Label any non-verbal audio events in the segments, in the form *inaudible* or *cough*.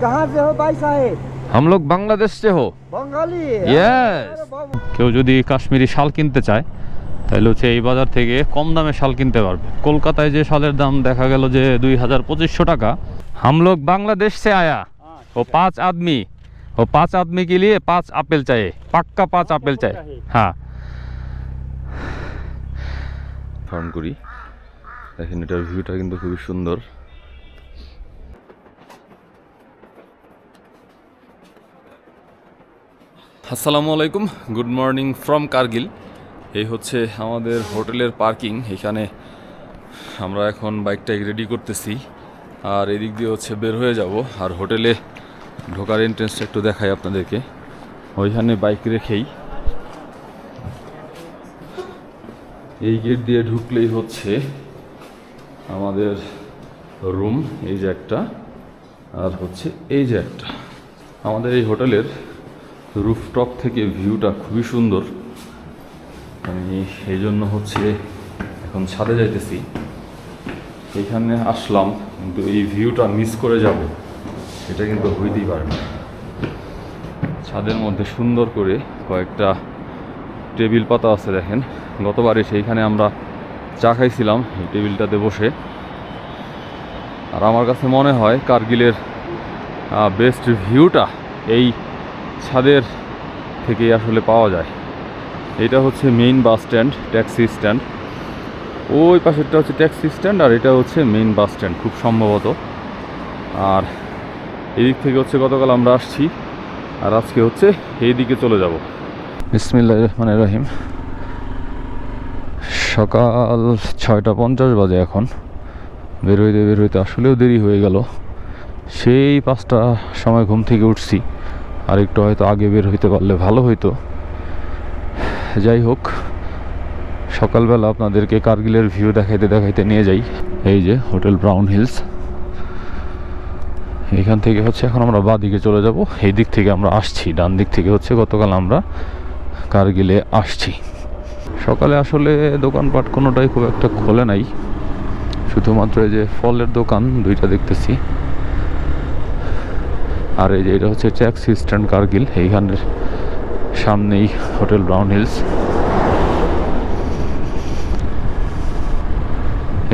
कहाँ से हो भाई साहेब हम लोग बांग्लादेश से हो बंगाली Yes. अरे बाबू। কেউ যদি কাশ্মীরি শাল কিনতে চায় তাহলে হচ্ছে এই বাজার থেকে কম দামে শাল কিনতে পারবে কলকাতায় যে শালের দাম দেখা গেল যে দুই হাজার পঁচিশশো টাকা हम लोग बांग्लादेश से आया वो पांच आदमी वो पांच आदमी के लिए पांच আপেল चाहिए पक्का पांच আপেল चाहिए হ্যাঁ ফার্ম করি দেখেন এটার ভিউটা কিন্তু খুবই সুন্দর আসসালামু আলাইকুম। Good morning from Kargil. এই হচ্ছে আমাদের হোটেলের পার্কিং। এখানে আমরা এখন বাইকটাকে রেডি করতেছি। আর এদিক দিয়ে হচ্ছে বের হয়ে যাব। আর হোটেলে ঢোকার এন্ট্রেন্সটা একটু দেখাই আপনাদেরকে। ওইখানে বাইক রেখেই এই গেট দিয়ে ঢুকলেই হচ্ছে আমাদের রুম এই যে একটা। আর হচ্ছে এই যে একটা। আমাদের এই হোটেলের রুফটপ থেকে ভিউটা খুবই সুন্দর। আমি এই জন্য হচ্ছে এখন ছাদে যাইতেছি। এখানে আসলাম, কিন্তু এই ভিউটা মিস করে যাব। সেটা কিন্তু হইতেই পারে না। ছাদের মধ্যে সুন্দর করে কয়েকটা টেবিল পাতা আছে দেখেন। গতবারে সেইখানে আমরা চা খাইছিলাম, এই টেবিলটাতে বসে। আর আমার কাছে মনে হয় কার্গিলের বেস্ট ভিউটা এই ছাদের থেকেই আসলে পাওয়া যায়। এটা হচ্ছে main bus stand taxi stand ওই পাশেরটা হচ্ছে ট্যাক্সি স্ট্যান্ড আর এটা হচ্ছে মেইন বাস স্ট্যান্ড খুব সম্ভবত। আর এদিক থেকে হচ্ছে গতকাল আমরা আসছি আর আজকে হচ্ছে এই দিকে চলে যাব। বিসমিল্লাহ রহমান রহিম। সকাল ছয়টা পঞ্চাশ বাজে এখন। বেরোইতে বেরোইতে আসলেও দেরি হয়ে গেল। সেই পাঁচটা সময় ঘুম থেকে উঠছি। আর একটু হয়তো আগে বের হইতে পারলে ভালো হইতো। যাই হোক, সকালবেলা আপনাদেরকে কার্গিলের ভিউ দেখাইতে দেখাইতে নিয়ে যাই। এই যে হোটেল ব্রাউন হিলস। এখান থেকে হচ্ছে এখন আমরা বাঁ দিকে চলে যাব। এই দিক থেকে আমরা আসছি, ডান দিক থেকে হচ্ছে গতকাল আমরা কার্গিলে আসছি। সকালে আসলে দোকানপাট কোনোটাই খুব একটা খোলে নাই। শুধুমাত্র এই যে ফলের দোকান, দুইটা দেখতেছি। আর এই যে এটা হচ্ছে ট্যাক্সি স্ট্যান্ড কার্গিল, এইখানের সামনেই হোটেল ব্রাউন হিলস।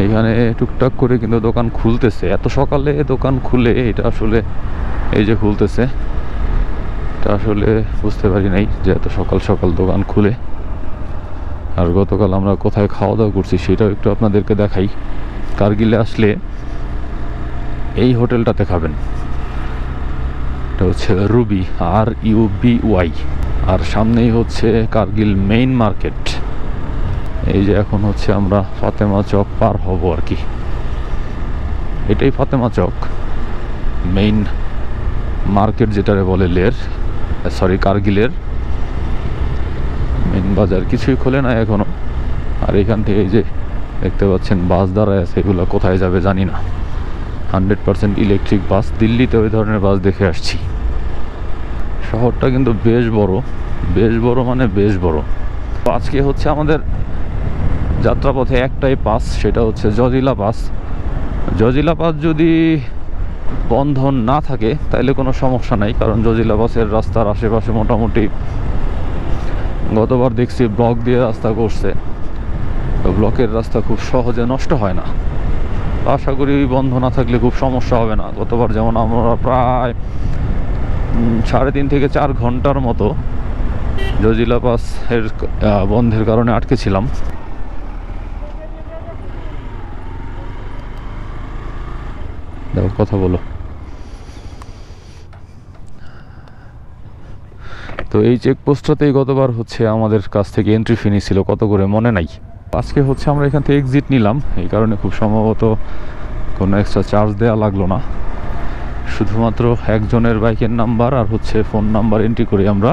এইখানে টুকটাক করে কিন্তু দোকান খুলতেছে। এত সকালে দোকান খুলে এটা আসলে এই যে খুলতেছে, এটা আসলে বুঝতে পারি নাই যে এত সকাল সকাল দোকান খুলে। আর গতকাল আমরা কোথায় খাওয়া দাওয়া করছি সেটাও একটু আপনাদেরকে দেখাই। কার্গিলে আসলে এই হোটেলটাতে খাবেন। এটা হচ্ছে Ruby R U B Y আর সামনেই হচ্ছে কার্গিল মেইন মার্কেট এই যে এখন হচ্ছে আমরা ফাতেমা চক পার হব আর কি। এটাই ফাতেমা চক মেইন মার্কেট যেটারে বলে লের সরি কার্গিলের মেইন বাজার কিছুই খোলে না এখনও। আর এখান থেকে এই যে দেখতে পাচ্ছেন বাস দাঁড়ায় আছে, এগুলো কোথায় যাবে জানি না। হান্ড্রেড পারসেন্ট ইলেকট্রিক বাস দিল্লিতে ওই ধরনের বাস দেখে আসছি। শহরটা কিন্তু বেশ বড় বেশ বড় মানে বেশ বড়। আজকে হচ্ছে আমাদের যাত্রাপথে একটাই পাস, সেটা হচ্ছে জজিলা পাস। জজিলা পাস যদি বন্ধন না থাকে তাহলে কোনো সমস্যা নাই, কারণ জজিলা বাসের রাস্তার আশেপাশে মোটামুটি গতবার দেখছি ব্লক দিয়ে রাস্তা করছে। ব্লকের রাস্তা খুব সহজে নষ্ট হয় না। আশা করি বন্ধ না থাকলে খুব সমস্যা হবে না। গতবার যেমন আমরা প্রায় সাড়ে তিন থেকে চার ঘণ্টার মতো জজিলা পাস এর বন্ধের কারণে আটকে ছিলাম। দেখো, কথা বলো। তো এই চেকপোস্টটাতেই গতবার হচ্ছে আমাদের কাছ থেকে এন্ট্রি ফি ছিল কত করে? মনে নাই। আজকে হচ্ছে আমরা এখান থেকে এক্সিট নিলাম। এই কারণে খুব সম্ভবত কোনো এক্সট্রা চার্জ দেওয়া লাগল না। শুধুমাত্র একজনের বাইকের নাম্বার আর হচ্ছে ফোন নাম্বার এন্ট্রি করে আমরা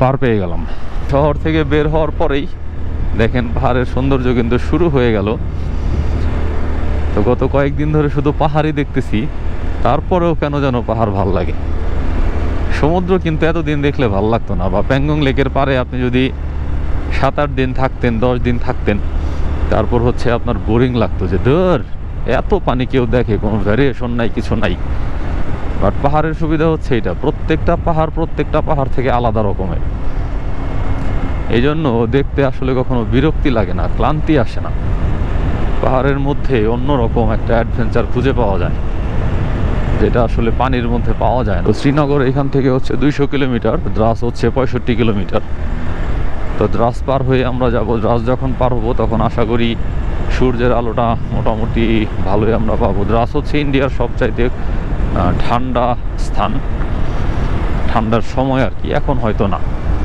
পার পেয়ে গেলাম। শহর থেকে বের হওয়ার পরেই দেখেন পাহাড়ের সৌন্দর্য কিন্তু শুরু হয়ে গেল। তো গত কয়েকদিন ধরে শুধু পাহাড়ই দেখতেছি, তারপরেও কেন যেন পাহাড় ভালো লাগে? সমুদ্র কিন্তু এতদিন দেখলে ভালো লাগতো না, বা প্যাংগং লেকের পারে আপনি যদি সাত আট দিন থাকতেন, দশ দিন থাকতেন। তারপর হচ্ছে আপনার বোরিং লাগতো যে, ধর, এত পানি কেউ দেখে, কোনো ভ্যারিয়েশন নাই, কিছু নাই। বাট পাহাড়ের সুবিধা হচ্ছে এটা, প্রত্যেকটা পাহাড় প্রত্যেকটা পাহাড় থেকে আলাদা রকমের। এই জন্য দেখতে আসলে কখনো বিরক্তি লাগে না, ক্লান্তি আসে না। পাহাড়ের মধ্যে অন্যরকম একটা অ্যাডভেঞ্চার খুঁজে পাওয়া যায়, যেটা আসলে পানির মধ্যে পাওয়া যায় না। শ্রীনগর এখান থেকে হচ্ছে দুইশো কিলোমিটার, দ্রাস হচ্ছে পঁয়ষট্টি কিলোমিটার। তো দ্রাস পার হয়ে আমরা যাব। দ্রাস যখন পার হব তখন আশা করি সূর্যের আলোটা মোটামুটি ভালোই আমরা পাবো। দ্রাস হচ্ছে ইন্ডিয়ার সবচাইতে ঠান্ডা স্থান। ঠান্ডার সময় আর কি, এখন হয়তো না।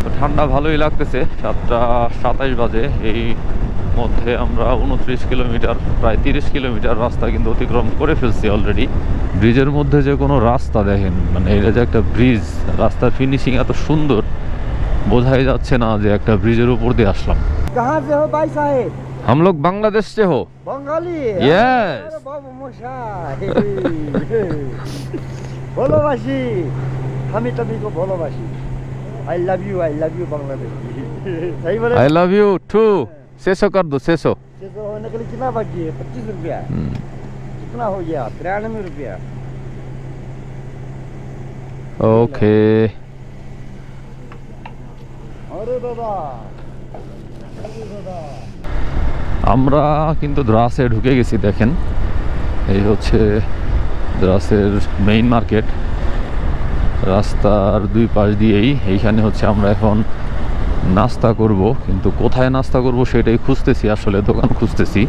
তো ঠান্ডা ভালোই লাগতেছে, সাতটা সাতাইশ বাজে। এই মধ্যে আমরা উনত্রিশ কিলোমিটার, প্রায় তিরিশ কিলোমিটার রাস্তা কিন্তু অতিক্রম করে ফেলছি অলরেডি ব্রিজের মধ্যে যে কোনো রাস্তা দেখেন মানে এটা যে একটা ব্রিজ, রাস্তার ফিনিশিং এত সুন্দর। বোঝাই যাচ্ছে না যে একটা ব্রিজের উপর দিয়ে আসলাম कहाँ से हो भाई साहेब हम लोग बांग्लादेश से हो बंगाली Yes. अरे बाबू मशाई बोलो बासी हमें तभी को बोलो बासी I love you I love you Bangladesh सही बोले आई लव यू टू शेषो कर दो शेषो ये तो होने के लिए कितना बाकी है पच्चीस रुपया कितना हो गया तिरानवे रुपया ओके अरे दादा अरे दादा আমরা কিন্তু দ্রাসে ঢুকে গেছি, দেখেন। এই হচ্ছে দ্রাসের মেইন মার্কেট রাস্তার দুই পাশ দিয়েই এইখানে হচ্ছে আমরা এখন নাস্তা করব। কিন্তু কোথায় নাস্তা করব সেটাই খুঁজতেছি, আসলে দোকান খুঁজতেছি।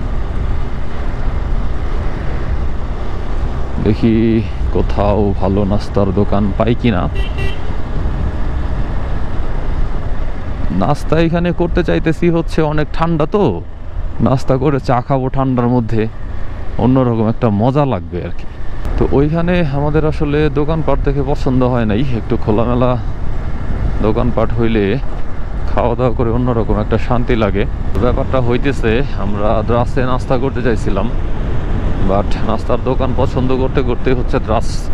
দেখি কোথাও ভালো নাস্তার দোকান পাই কিনা। নাস্তা এখানে করতে চাইতেছি হচ্ছে অনেক ঠান্ডা তো। নাস্তা করে চা খাব ঠান্ডার মধ্যে। অন্যরকম একটা মজা লাগবে আর কি। তো ওইখানে আমাদের আসলে দোকানপাট দেখে পছন্দ হয় নাই। একটু খোলামেলা দোকানপাট হইলে খাওয়া দাওয়া করে অন্যরকম একটা শান্তি লাগে। ব্যাপারটা হইতেছে, আমরা দ্রাসে নাস্তা করতে চাইছিলাম। বাট নাস্তার দোকান পছন্দ করতে করতে হচ্ছে দ্রাস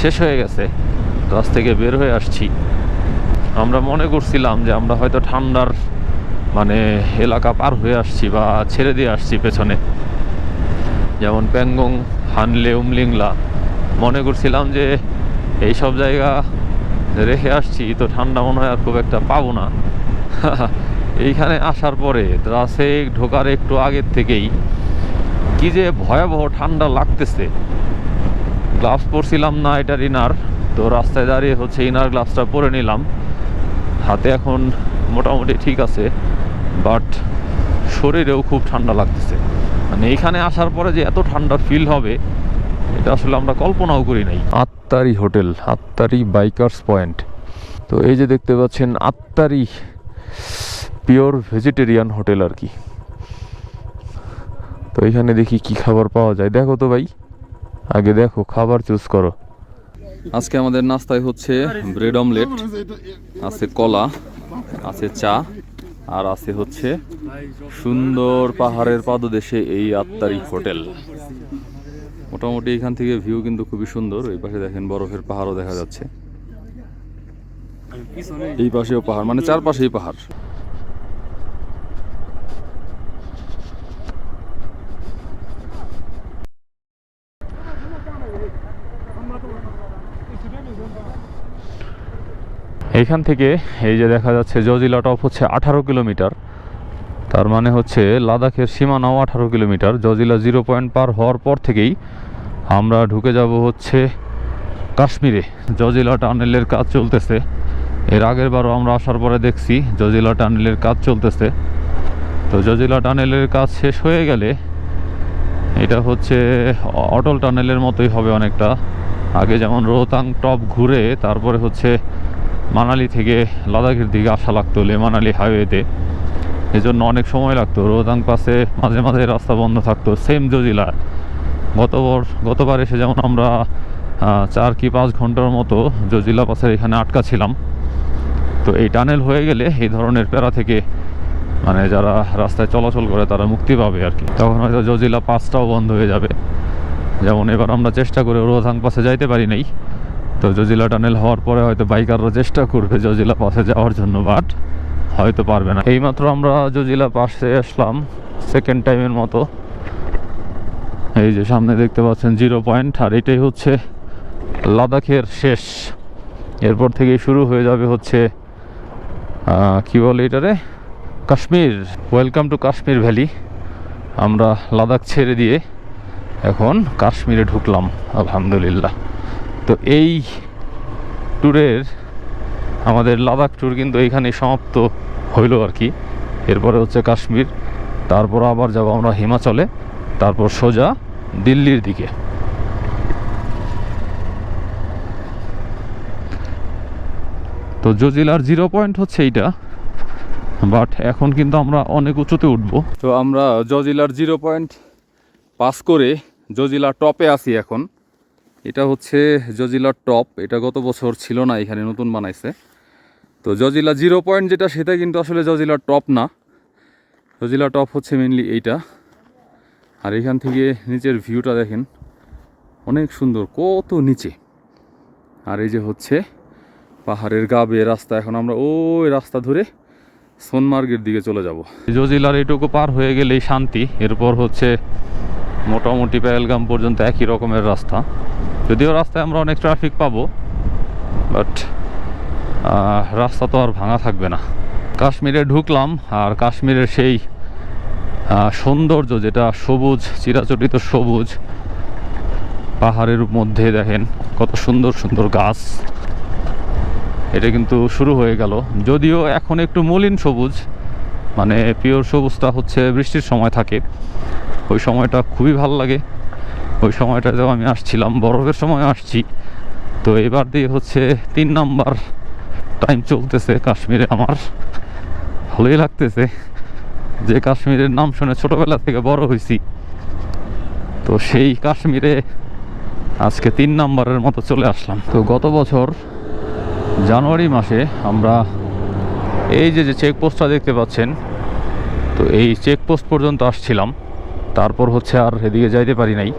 শেষ হয়ে গেছে। দ্রাস থেকে বের হয়ে আসছি। আমরা মনে করছিলাম যে আমরা হয়তো ঠান্ডার মানে এলাকা পার হয়ে আসছি বা ছেড়ে দিয়ে আসছি পেছনে। যেমন প্যাংগং, হানলে, উমলিংলা। মনে করছিলাম যে এই সব জায়গা রেখে আসছি, তো ঠান্ডা মনে হয় আর খুব একটা পাবো না। *laughs* এইখানে আসার পরে দ্রাসে ঢোকার একটু আগের থেকেই কি যে ভয়াবহ ঠান্ডা লাগতেছে। গ্লাভস পরছিলাম না, এটার ইনার তো রাস্তায় দাঁড়িয়ে হচ্ছে ইনার গ্লাভসটা পরে নিলাম। হাতে এখন মোটামুটি ঠিক আছে বাট শরীরেও খুব ঠান্ডা লাগতেছে। মানে এখানে আসার পরে যে এত ঠান্ডা ফিল হবে, এটা আসলে আমরা কল্পনাও করি নাই। Atmari hotel Atmari bikers point. তো এই যে দেখতে পাচ্ছেন আত্মারি পিওর ভেজিটেরিয়ান হোটেল আর কি। তো এখানে দেখি কি খাবার পাওয়া যায়। দেখো তো ভাই, আগে দেখো, খাবার চুজ করো। আজকে আমাদের নাস্তায় হচ্ছে ব্রেড অমলেট, আছে কলা, আছে চা, আর আছে হচ্ছে সুন্দর পাহাড়ের পাদদেশে এই আত্মারি হোটেল। মোটামুটি এখান থেকে ভিউ কিন্তু খুবই সুন্দর, এই পাশে দেখেন বরফের পাহাড়ও দেখা যাচ্ছে। এই পাশেও পাহাড় মানে চারপাশেই পাহাড়। এইখান থেকে এই যে দেখা যাচ্ছে জজিলা টপ হচ্ছে আঠারো কিলোমিটার। তার মানে হচ্ছে লাদাখের সীমানাও আঠারো কিলোমিটার। জজিলা জিরো পয়েন্ট পার হওয়ার পর থেকেই আমরা ঢুকে যাব হচ্ছে কাশ্মীরে। জজিলা টানেলের কাজ চলতেছে। এর আগের বারও আমরা আসার পরে দেখছি জজিলা টানেলের কাজ চলতেছে। তো জজিলা টানেলের কাজ শেষ হয়ে গেলে এটা হচ্ছে অটল টানেলের মতোই হবে অনেকটা। আগে যেমন রোহতাং টপ ঘুরে তারপরে হচ্ছে মানালি থেকে লাদাখের দিকে আসা লাগতো লে মানালি হাইওয়েতে এজন্য অনেক সময় লাগতো। রোহতাং পাশে মাঝে মাঝে রাস্তা বন্ধ থাকতো। সেম জজিলা গতবার গতবার এসে যেমন আমরা চার কি পাঁচ ঘণ্টার মতো জজিলা পাশের এখানে আটকা ছিলাম। তো এই টানেল হয়ে গেলে এই ধরনের প্যারা থেকে মানে যারা রাস্তায় চলাচল করে তারা মুক্তি পাবে আর কি। তখন হয়তো জজিলা পাসটাও বন্ধ হয়ে যাবে। যেমন এবার আমরা চেষ্টা করে রোহতাং পাশে যাইতে পারি নাই। তো জজিলা টানেল হওয়ার পরে হয়তো বাইকাররা চেষ্টা করবে জজিলা পাশে যাওয়ার জন্য বাট হয়তো পারবে না। এইমাত্র আমরা জজিলা পাশে আসলাম সেকেন্ড টাইমের মতো। এই যে সামনে দেখতে পাচ্ছেন জিরো পয়েন্ট আর এটাই হচ্ছে লাদাখের শেষ। এরপর থেকেই শুরু হয়ে যাবে হচ্ছে কি বলে এটারে? Kashmir. Welcome to Kashmir valley আমরা লাদাখ ছেড়ে দিয়ে এখন কাশ্মীরে ঢুকলাম, আলহামদুলিল্লাহ। তো এই ট্যুরের আমাদের লাদাখ ট্যুর কিন্তু এইখানে সমাপ্ত হইল আর কি। এরপরে হচ্ছে কাশ্মীর, তারপর আবার যাব আমরা হিমাচলে, তারপর সোজা দিল্লির দিকে। তো জজিলার জিরো পয়েন্ট হচ্ছে এইটা বাট এখন কিন্তু আমরা অনেক উঁচুতে উঠবো। তো আমরা জজিলার জিরো পয়েন্ট পাস করে জজিলা টপে আছি এখন। এটা হচ্ছে জজিলার টপ এটা গত বছর ছিল না, এখানে নতুন বানাইছে। তো জজিলা জিরো পয়েন্ট যেটা, সেটা কিন্তু আসলে জজিলার টপ না। জজিলা টপ হচ্ছে মেনলি এইটা। আর এখান থেকে নিচের ভিউটা দেখেন, অনেক সুন্দর, কত নিচে। আর এই যে হচ্ছে পাহাড়ের গা বেয়ে রাস্তা, এখন আমরা ওই রাস্তা ধরে সোনমার্গের দিকে চলে যাব। জজিলার এইটুকু পার হয়ে গেলেই শান্তি, এরপর হচ্ছে মোটামুটি পেহেলগাম পর্যন্ত একই রকমের রাস্তা। যদিও রাস্তায় আমরা অনেক ট্রাফিক পাবো বাট রাস্তা তো আর ভাঙা থাকবে না। কাশ্মীরে ঢুকলাম আর কাশ্মীরের সেই সৌন্দর্য যেটা সবুজ, চিরাচরিত সবুজ, পাহাড়ের মধ্যে দেখেন কত সুন্দর সুন্দর গাছ। এটা কিন্তু শুরু হয়ে গেল। যদিও এখন একটু মলিন সবুজ মানে পিওর সবুজটা হচ্ছে বৃষ্টির সময় থাকে। ওই সময়টা খুবই ভালো লাগে। ওই সময়টাতেও আমি আসছিলাম, বরফের সময় আসছি। তো এবার দিয়ে হচ্ছে তিন নাম্বার টাইম চলতেছে কাশ্মীরে আমার। ভালোই লাগতেছে যে কাশ্মীরের নাম শুনে ছোটবেলা থেকে বড় হয়েছি তো সেই কাশ্মীরে আজকে তিন নাম্বারের মতো চলে আসলাম। তো গত বছর জানুয়ারি মাসে আমরা এই যে যে চেকপোস্টটা দেখতে পাচ্ছেন, তো এই চেকপোস্ট পর্যন্ত আসছিলাম। তারপর হচ্ছে আর এদিকে যাইতে পারি নাই।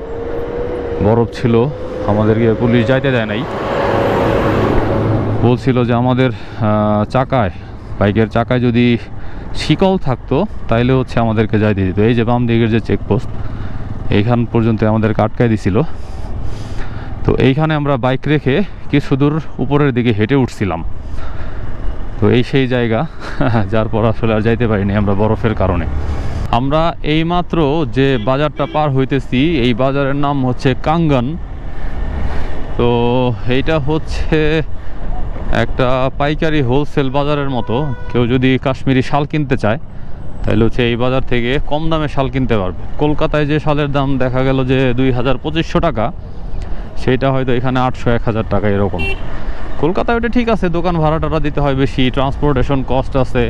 বরফ ছিল, আমাদেরকে পুলিশ যাইতে দেয় নাই। বলছিল যে আমাদের চাকায়, বাইকের চাকায় যদি শিকল থাকতো, তাইলে হচ্ছে আমাদেরকে যাইতে দিত। এই যে বাম দিকের যে চেকপোস্ট এইখান পর্যন্ত আমাদেরকে আটকায় দিছিল। তো এইখানে আমরা বাইক রেখে কিছু দূর উপরের দিকে হেঁটে উঠছিলাম। তো এই সেই জায়গা, *laughs* যার পর আসলে আর যাইতে পারিনি আমরা বরফের কারণে। আমরা এইমাত্র যে বাজারটা পার হইতেছি, এই বাজারের নাম হচ্ছে কাঙ্গন। তো এইটা হচ্ছে একটা পাইকারি হোলসেল বাজারের মতো। কেউ যদি কাশ্মীরি শাল কিনতে চায়, তাহলে হচ্ছে এই বাজার থেকে কম দামে শাল কিনতে পারবে। কলকাতায় যে শালের দাম দেখা গেল যে দুই হাজার পঁচিশশো টাকা, সেইটা হয়তো এখানে আটশো, এক হাজার টাকা এরকম। কলকাতায় ওটা ঠিক আছে, দোকান ভাড়াটা দিতে হয় বেশি ট্রান্সপোর্টেশন কস্ট আছে।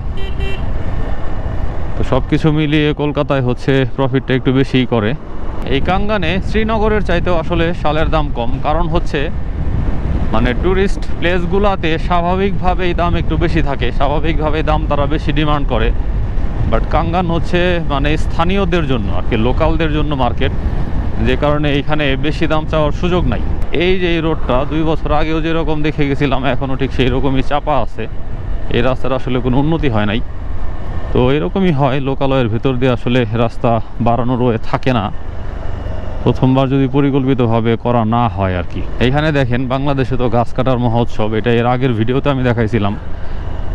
তো সব কিছু মিলিয়ে কলকাতায় হচ্ছে প্রফিটটা একটু বেশিই করে। এই কাঙ্গানে শ্রীনগরের চাইতেও আসলে শালের দাম কম। কারণ হচ্ছে মানে ট্যুরিস্ট প্লেসগুলোতে স্বাভাবিকভাবেই দাম একটু বেশি থাকে। স্বাভাবিকভাবে দাম তারা বেশি ডিমান্ড করে। বাট কাঙ্গান হচ্ছে মানে স্থানীয়দের জন্য, আর কি লোকালদের জন্য মার্কেট যে কারণে এইখানে বেশি দাম চাওয়ার সুযোগ নাই। এই যে এই রোডটা দুই বছর আগেও যেরকম দেখে গেছিলাম এখনও ঠিক সেই রকমই চাপা আছে। এই রাস্তার আসলে কোনো উন্নতি হয় নাই। তো এরকমই হয়, লোকালয়ের ভেতর দিয়ে আসলে রাস্তা বাড়ানোর হয়ে থাকে না। প্রথমবার যদি পরিকল্পিতভাবে করা না হয় আর কি। এইখানে দেখেন, বাংলাদেশে তো গাছ কাটার মহোৎসব, এটা এর আগের ভিডিওতে আমি দেখাইছিলাম।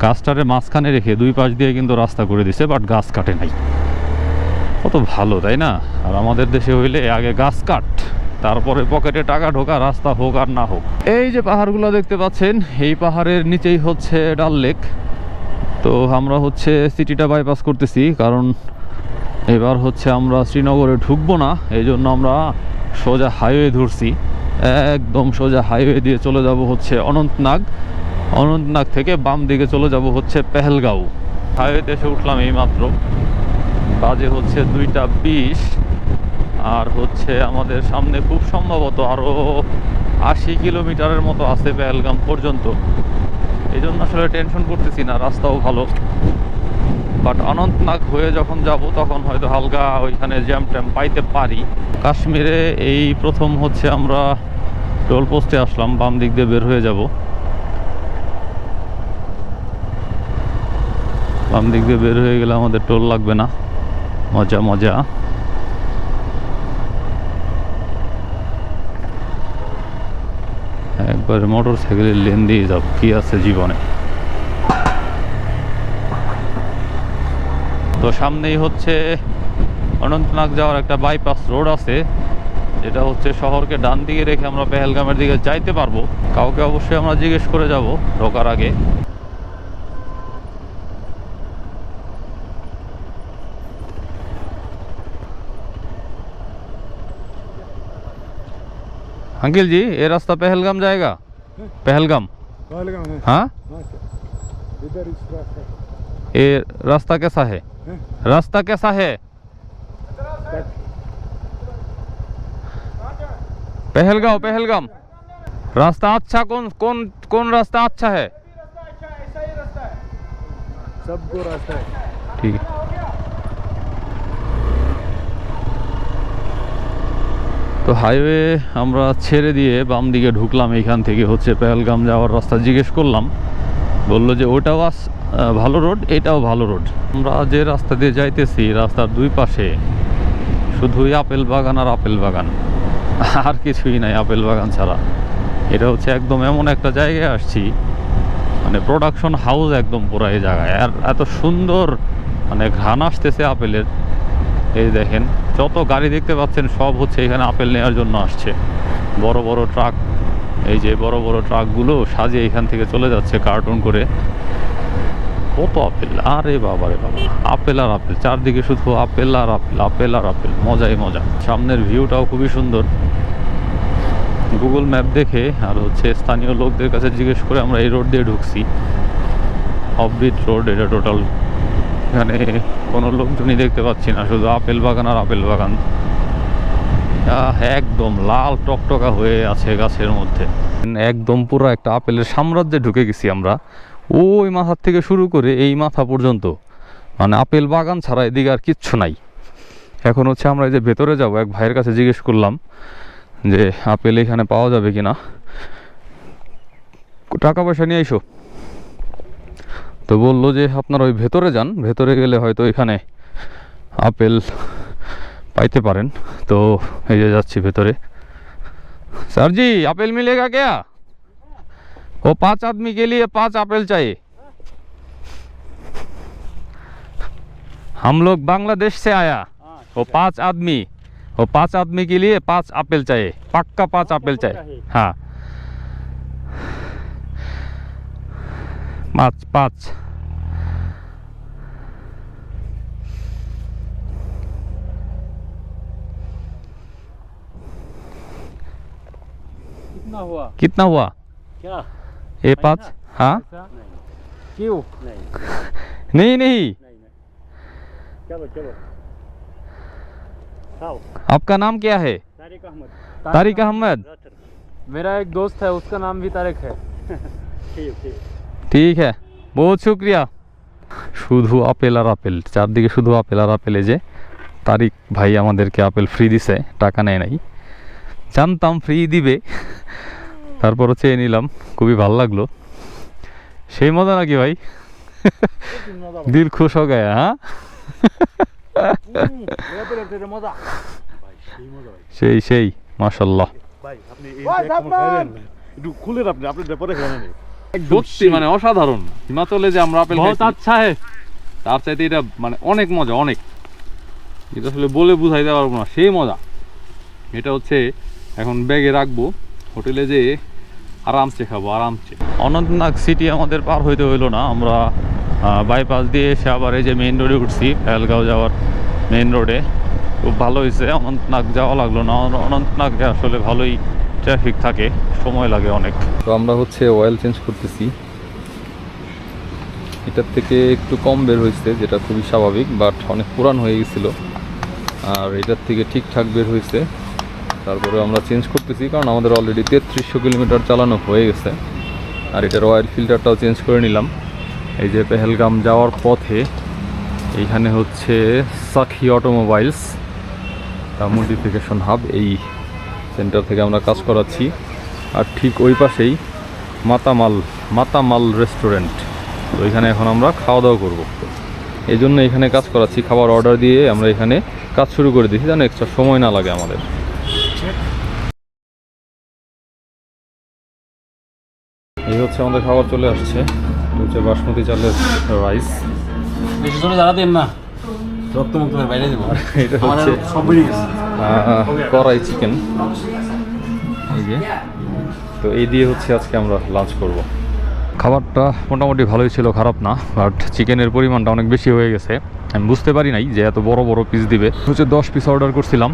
গাছটারে মাঝখানে রেখে দুই পাশ দিয়ে কিন্তু রাস্তা করে দিছে, বাট গাছ কাটে নাই। কত ভালো, তাই না? আর আমাদের দেশে হইলে আগে গাছ কাট, তারপরে পকেটে টাকা ঢোকা, রাস্তা হোক আর না হোক। এই যে পাহাড়গুলো দেখতে পাচ্ছেন, এই পাহাড়ের নিচেই হচ্ছে ডাল লেক। তো আমরা হচ্ছে সিটিটা বাইপাস করতেছি, কারণ এবার হচ্ছে আমরা শ্রীনগরে ঢুকবো না এই জন্য আমরা সোজা হাইওয়ে ধরছি। একদম সোজা হাইওয়ে দিয়ে চলে যাব হচ্ছে অনন্তনাগ। অনন্তনাগ থেকে বাম দিকে চলে যাব হচ্ছে পেহেলগাঁও। হাইওয়েতে এসে উঠলাম এই মাত্র বাজে হচ্ছে দুইটা বিশ। আর হচ্ছে আমাদের সামনে খুব সম্ভবত আরও আশি কিলোমিটারের মতো আছে পেহেলগাম পর্যন্ত। এই জন্য আসলে টেনশন করতেছি না, রাস্তাও ভালো। বাট অনন্তনাগ হয়ে যখন যাব, তখন হয়তো হালকা ওইখানে জ্যাম ট্যাম পাইতে পারি। কাশ্মীরে এই প্রথম হচ্ছে আমরা টোল পোস্টে আসলাম, বাম দিক দিয়ে বের হয়ে যাব। বাম দিক দিয়ে বের হয়ে গেলে আমাদের টোল লাগবে না। মজা মজা। একবার মোটর সাইকেলের লেন দিয়ে যাব কি আছে জীবনে। তো সামনেই হচ্ছে অনন্তনাগ যাওয়ার একটা বাইপাস রোড আছে, যেটা হচ্ছে শহরকে ডান দিকে রেখে আমরা পেহেলগামের দিকে যাইতে পারব। কাউকে অবশ্যই আমরা জিজ্ঞেস করে যাব ঢোকার আগে। अंकिल जी ये रास्ता पहलगाम जाएगा? पहलगाम। पहलगाम हाँ।, हाँ इधर इस ये रास्ता कैसा है? रास्ता कैसा है? पहलगाम पहलगाम। रास्ता अच्छा कौन कौन कौन रास्ता अच्छा है? सबको रास्ता है। ठीक। है তো হাইওয়ে আমরা ছেড়ে দিয়ে বাম দিকে ঢুকলাম এইখান থেকে হচ্ছে পেহেলগাম যাওয়ার রাস্তা জিজ্ঞেস করলাম। বলল যে ওটাও আস ভালো রোড, এটাও ভালো রোড। আমরা যে রাস্তা দিয়ে যাইতেছি, রাস্তার দুই পাশে শুধুই আপেল বাগান আর আপেল বাগান। আর কিছুই নাই আপেল বাগান ছাড়া। এটা হচ্ছে একদম এমন একটা জায়গায় আসছি মানে প্রোডাকশন হাউস একদম পুরো এই জায়গায়। আর এত সুন্দর মানে ঘ্রাণ আসতেছে আপেলের। এই দেখেন যত গাড়ি দেখতে পাচ্ছেন, সব হচ্ছে এখানে আপেল নেওয়ার জন্য আসছে। বড় বড় ট্রাক, এই যে বড় বড় ট্রাকগুলো সাজিয়ে এখান থেকে চলে যাচ্ছে কার্টুন করে। কত আপেল, আরে বাবা রে বাবা। আপেল আর আপেল, চারদিকে শুধু আপেল আর আপেল আপেল আর আপেল, মজাই মজা। সামনের ভিউটাও খুবই সুন্দর। গুগল ম্যাপ দেখে আর হচ্ছে স্থানীয় লোকদের কাছে জিজ্ঞেস করে আমরা এই রোড দিয়ে ঢুকছি। অফবিট রোড, এটা টোটাল এখানে কোনো লোকজনই দেখতে পাচ্ছি না, শুধু আপেল বাগান আর আপেল বাগান। একদম লাল টকটকা হয়ে আছে গাছের মধ্যে। একদম পুরো একটা আপেলের সাম্রাজ্যে ঢুকে গেছি আমরা। ওই মাথার থেকে শুরু করে এই মাথা পর্যন্ত। মানে আপেল বাগান ছাড়া এদিকে আর কিচ্ছু নাই। এখন হচ্ছে আমরা এই যে ভেতরে যাব, এক ভাইয়ের কাছে জিজ্ঞেস করলাম যে, আপেল এখানে পাওয়া যাবে কিনা? টাকা পয়সা নিয়ে এসো তো বলল যে, আপনার ওই ভেতরে যান। ভেতরে গেলে হয়তো এখানে আপেল পাইতে পারেন। তো এই যে যাচ্ছি ভেতরে। স্যারজি আপেল মিলেগা কে ও পাঁচ আদমি গেলি পাঁচ আপেল চাই হামলোক বাংলাদেশ সে আয়া। ও পাঁচ আদমি। ও পাঁচ আদমি কে পাঁচ আপেল চাই পাক্কা পাঁচ আপেল চাই হ্যাঁ। पाँच पाँच कितना हुआ? कितना हुआ? क्या? ये पाँच? हाँ? क्यों? नहीं नहीं। चलो चलो। आपका नाम क्या है? तारिक अहमद। तारिक अहमद। मेरा एक दोस्त है उसका नाम भी तारिक है। *laughs* ठीक ठीक। ঠিক হ্যাঁ বহুত শুক্রিয়া। শুধু আপেল আর আপেল, চারদিকে শুধু আপেল আর আপেলে যে তারিক ভাই আমাদেরকে আপেল ফ্রি দিছে, টাকা নেয় নাই। জানতাম ফ্রি দিবে তারপরও চেয়ে নিলাম, খুবই ভালো লাগল। সেই মজা নাকি ভাই? দিল খুশ হয়ে গয়া হ্যাঁ? সেই সেই, মাশাল্লাহ। ভাই, আপনি আপনি আপনি ব্যাপারে সত্যি মানে অসাধারণ। হিমাচলে যে আমরা আপেল বহুত আচ্ছা है তার চাইতে এটা মানে অনেক মজা অনেক। এটা আসলে বলে বুঝাইতে পারব না সেই মজা। এটা হচ্ছে এখন ব্যাগে রাখব হোটেলে যে আরামসে খাব আরামসে। অনন্তনাগ সিটি আমাদের পার হইতে হইল না আমরা বাইপাস দিয়ে এসে আবার এই যে মেইন রোডে উঠছি পেহেলগাঁও যাওয়ার মেইন রোডে খুব ভালো হয়েছে অনন্তনাগ যাওয়া লাগল না অন- অনন্তনাগে আসলে ভালোই ট্রাফিক থাকে, সময় লাগে অনেক। তো আমরা হচ্ছে অয়েল চেঞ্জ করতেছি। এটার থেকে একটু কম বের হয়েছে, যেটা খুবই স্বাভাবিক বাট অনেক পুরান হয়ে গেছিল। আর এটার থেকে ঠিকঠাক বের হয়েছে। তারপরে আমরা চেঞ্জ করতেছি, কারণ আমাদের অলরেডি তেত্রিশশো কিলোমিটার চালানো হয়ে গেছে। আর এটার অয়েল ফিল্টারটাও চেঞ্জ করে নিলাম। এই যে পেহেলগাম যাওয়ার পথে, এইখানে হচ্ছে সাখি অটোমোবাইলস মডিফিকেশন হাব এই সেন্টার থেকে আমরা কাজ করাচ্ছি। আর ঠিক ওই পাশেই মাতামাল মাতামাল রেস্টুরেন্ট। তো এখানে এখন আমরা খাওয়া দাওয়া করব। এই জন্য এখানে কাজ করাচ্ছি। খাবার অর্ডার দিয়ে আমরা এখানে কাজ শুরু করে দিচ্ছি যেন এক্সট্রা সময় না লাগে আমাদের। এই হচ্ছে আমাদের খাবার চলে আসছে। হচ্ছে বাসমতি চালের রাইস। বেশি জ্বালা দেন না। রক্ত মুক্ত বাইরে দেবো এটা হচ্ছে সব বেরিয়ে গেছে। আহ, কড়াই চিকেন এই যে। তো এই দিয়ে হচ্ছে আজকে আমরা লাঞ্চ করব। খাবারটা মোটামুটি ভালোই ছিল, খারাপ না বাট চিকেনের পরিমাণটা অনেক বেশি হয়ে গেছে। আমি বুঝতে পারি নাই যে এত বড় বড় পিস দিবে। হচ্ছে দশ পিস অর্ডার করছিলাম।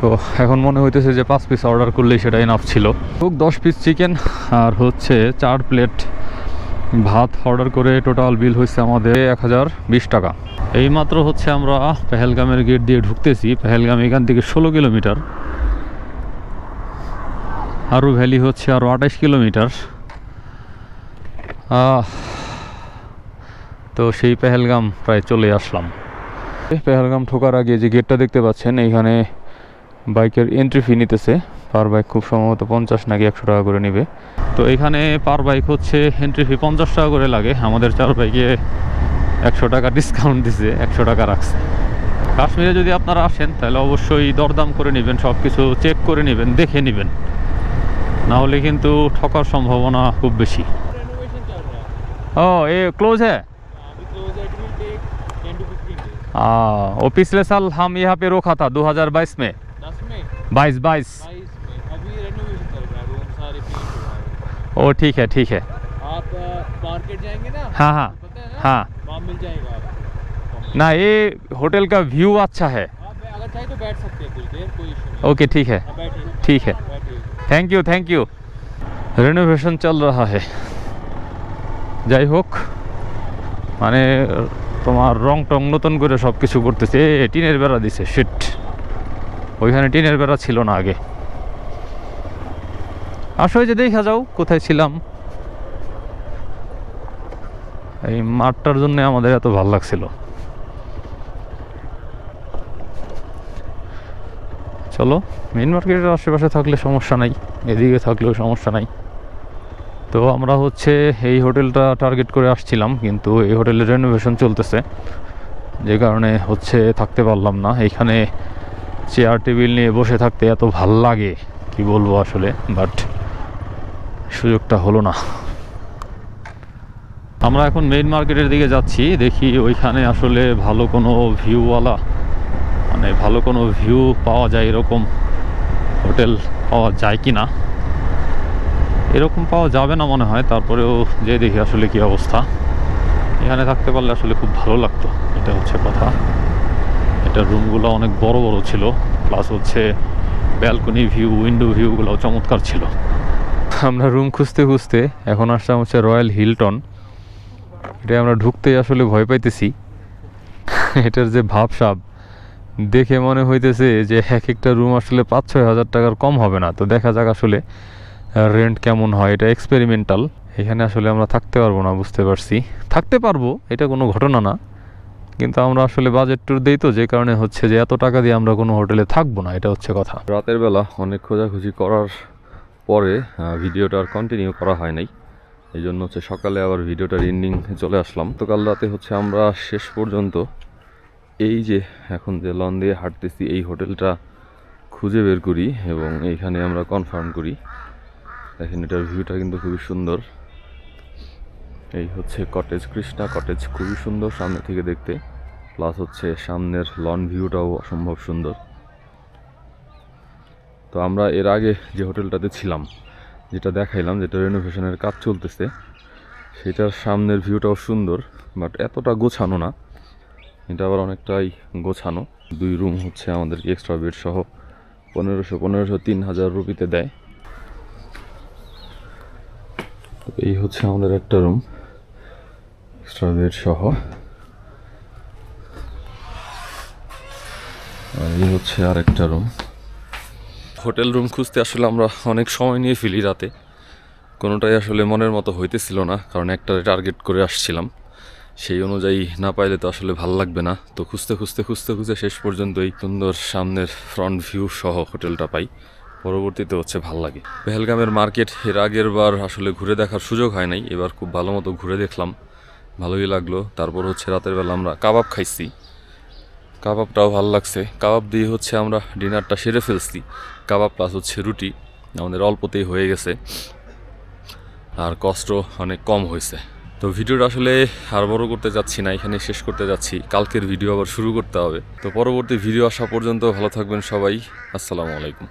তো এখন মনে হইতেছে যে পাঁচ পিস অর্ডার করলেই সেটা এনাফ ছিল। হোক, দশ পিস চিকেন আর হচ্ছে চার প্লেট ভাত অর্ডার করে টোটাল বিল হয়েছে আমাদের এক হাজার বিশ টাকা। এইমাত্র হচ্ছে আমরা পেহেলগামের গেট দিয়ে ঢুকতেছি। পেহেলগাম এখান থেকে ষোলো কিলোমিটার। আরও ভ্যালি হচ্ছে আরও আঠাশ কিলোমিটার। তো সেই পেহেলগাম প্রায় চলে আসলাম। পেহেলগাম ঠোকার আগে যে গেটটা দেখতে পাচ্ছেন, এইখানে বাইকের এন্ট্রি ফি নিতেছে। পার বাইক খুব সম্ভবত পঞ্চাশ নাকি একশো টাকা করে নেবে তো এখানে পার বাইক হচ্ছে এন্ট্রি ফি পঞ্চাশ টাকা করে লাগে আমাদের চার বাইকে একশো টাকা ডিসকাউন্ট দিছে একশো টাকা রাখছে কাশ্মীরে যদি আপনারা আসেন তাহলে অবশ্যই দরদাম করে নেবেন সব কিছু চেক করে নেবেন দেখে নেবেন না হলে কিন্তু ঠকার সম্ভাবনা খুব বেশি रेनोवेशन चल रहा है ও এ क्लोज है अभी close it will take 10 to 15 days आ, वो पिछले साल हम यहाँ पे रोका था 2022 में 10 में 22 22 ओ ठीक है ठीक है आप मार्केट जाएंगे ना हाँ हाँ पता है ना हाँ वहाँ मिल जाएगा आपको ना ये होटल का व्यू अच्छा है आप अगर चाहे तो बैठ सकते हैं कुछ देर कोई इशू नहीं ओके ठीक है हाँ, बैठिए ठीक है बैठिए thank you thank you renovation চল রাহা হে যাই হোক মানে তোমার রং টং নতুন করে সব কিছু করতেছে এ টিনের বেড়া দিছে শিট ওইখানে টিনের বেড়া ছিল না আগে আসো যে দেখা যাও, কোথায় ছিলাম। এই মাঠটার জন্য আমাদের এত ভালো লাগছিল। চলো মেন মার্কেটের আশেপাশে থাকলে সমস্যা নাই, এদিকে থাকলেও সমস্যা নাই। তো আমরা হচ্ছে এই হোটেলটা টার্গেট করে আসছিলাম, কিন্তু এই হোটেলের রেনোভেশন চলতেছে। যে কারণে হচ্ছে থাকতে পারলাম না। এখানে চেয়ার টেবিল নিয়ে বসে থাকতে এত ভালো লাগে, কি বলব আসলে বাট সুযোগটা হলো না। আমরা এখন মেইন মার্কেটের দিকে যাচ্ছি, দেখি ওইখানে আসলে ভালো কোনো ভিউওয়ালা মানে ভালো কোনো ভিউ পাওয়া যায় এরকম হোটেল পাওয়া যায় কি না এরকম পাওয়া যাবে না মনে হয়, তারপরেও যে দেখি আসলে কি অবস্থা। এখানে থাকতে পারলে আসলে খুব ভালো লাগতো, এটা হচ্ছে কথা। এটা রুমগুলো অনেক বড় বড় ছিল প্লাস হচ্ছে ব্যালকনি ভিউ উইন্ডো ভিউগুলো চমৎকার ছিল। আমরা রুম খুঁজতে খুঁজতে এখন আসলাম হচ্ছে রয়্যাল হিলটন এটা আমরা ঢুকতেই আসলে ভয় পাইতেছি। এটার যে ভাবসাব, দেখে মনে হইতেছে যে এক একটা রুম আসলে পাঁচ ছয় হাজার টাকার কম হবে না। তো দেখা যাক আসলে রেন্ট কেমন হয়। এটা এক্সপেরিমেন্টাল এখানে আসলে আমরা থাকতে পারব না, বুঝতে পারছি। থাকতে পারব, এটা কোনো ঘটনা না। কিন্তু আমরা আসলে বাজেট ট্যুর দিই তো, যে কারণে হচ্ছে যে এত টাকা দিয়ে আমরা কোনো হোটেলে থাকব না, এটা হচ্ছে কথা। রাতের বেলা অনেক খোঁজাখুঁজি করার পরে ভিডিওটা আর কন্টিনিউ করা হয় নাই। এই জন্য হচ্ছে সকালে আবার ভিডিওটার এন্ডিং চলে আসলাম। তো কাল রাতে হচ্ছে আমরা শেষ পর্যন্ত এই যে এখন যে লন দিয়ে হাঁটতেছি, এই হোটেলটা খুঁজে বের করি এবং এইখানে আমরা কনফার্ম করি। দেখেন, এটার ভিউটা কিন্তু খুবই সুন্দর। এই হচ্ছে কটেজ কৃষ্ণা কটেজ খুবই সুন্দর সামনে থেকে দেখতে। প্লাস হচ্ছে সামনের লন ভিউটাও অসম্ভব সুন্দর। তো আমরা এর আগে যে হোটেলটাতে ছিলাম, যেটা দেখাইলাম যেটা রেনোভেশনের কাজ চলতেছে, সেটার সামনের ভিউটাও সুন্দর বাট এতটা গোছানো না। এটা আবার অনেকটাই গোছানো। দুই রুম হচ্ছে আমাদের এক্সট্রা বেড সহ পনেরোশো পনেরোশো তিন হাজার রুপিতে দেয়। এই হচ্ছে আমাদের একটা রুম এক্সট্রা বেড সহ। আর এই হচ্ছে আর একটা রুম হোটেল রুম খুঁজতে আসলে আমরা অনেক সময় নিয়ে ফেলি রাতে। কোনোটাই আসলে মনের মতো হইতেছিল না, কারণ একটা টার্গেট করে আসছিলাম। সেই অনুযায়ী না পাইলে তো আসলে ভালো লাগবে না। তো খুঁজতে খুঁজতে খুঁজতে খুঁজতে শেষ পর্যন্ত এই সুন্দর সামনের ফ্রন্ট ভিউ সহ হোটেলটা পাই। পরবর্তীতে হচ্ছে ভালো লাগে। পেহেলগামের মার্কেট এর আগের বার আসলে ঘুরে দেখার সুযোগ হয় নাই, এবার খুব ভালো মতো ঘুরে দেখলাম। ভালোই লাগল। তারপর হচ্ছে রাতের বেলা আমরা কাবাব খাইছি। কাবাবটাও ভালো লাগছে। কাবাব দিয়ে হচ্ছে আমরা ডিনারটা সেরে ফেলছি। কাবাব প্লাস হচ্ছে রুটি, আমাদের অল্পতেই হয়ে গেছে। আর কষ্ট অনেক কম হয়েছে। তো ভিডিওটা আসলে আর বড় করতে যাচ্ছি না, এখানে শেষ করতে যাচ্ছি। কালকের ভিডিও আবার শুরু করতে হবে। তো পরবর্তী ভিডিও আসা পর্যন্ত ভালো থাকবেন সবাই। আসসালামু আলাইকুম।